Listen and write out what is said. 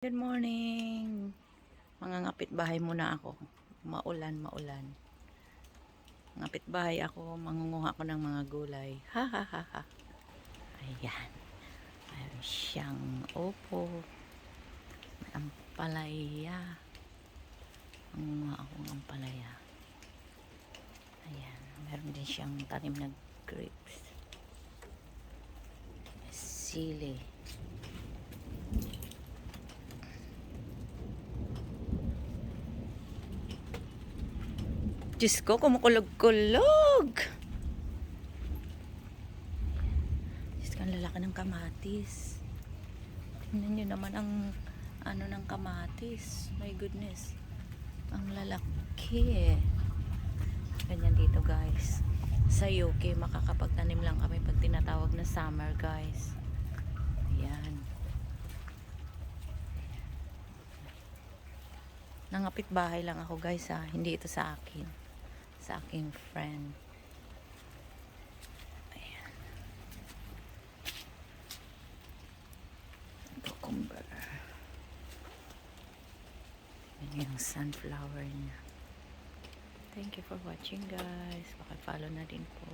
Good morning! Mga ngapit bahay muna ako. Maulan, maulan. Ngapit bahay ako, mangunguha ko ng mga gulay. Ha ha ha ha. Ayan. Mayroon siyang opo. May ampalaya. Mangunguha ako ng ampalaya. Ayan. Meron din siyang tanim na grapes. Sili. Diyos ko, kumukulog-kulog. Diyos ko, ang lalaki ng kamatis. Tingnan nyo naman ang ano ng kamatis. My goodness. Ang lalaki. Ganyan dito guys. Sa UK, makakapagtanim lang kami pag tinatawag na summer guys. Ayan. Nangapit bahay lang ako guys ha. Hindi ito sa akin. Sa aking friend. Ayan. Cucumber. Yan yung sunflower niya. Thank you for watching guys. Pakipollow na din po.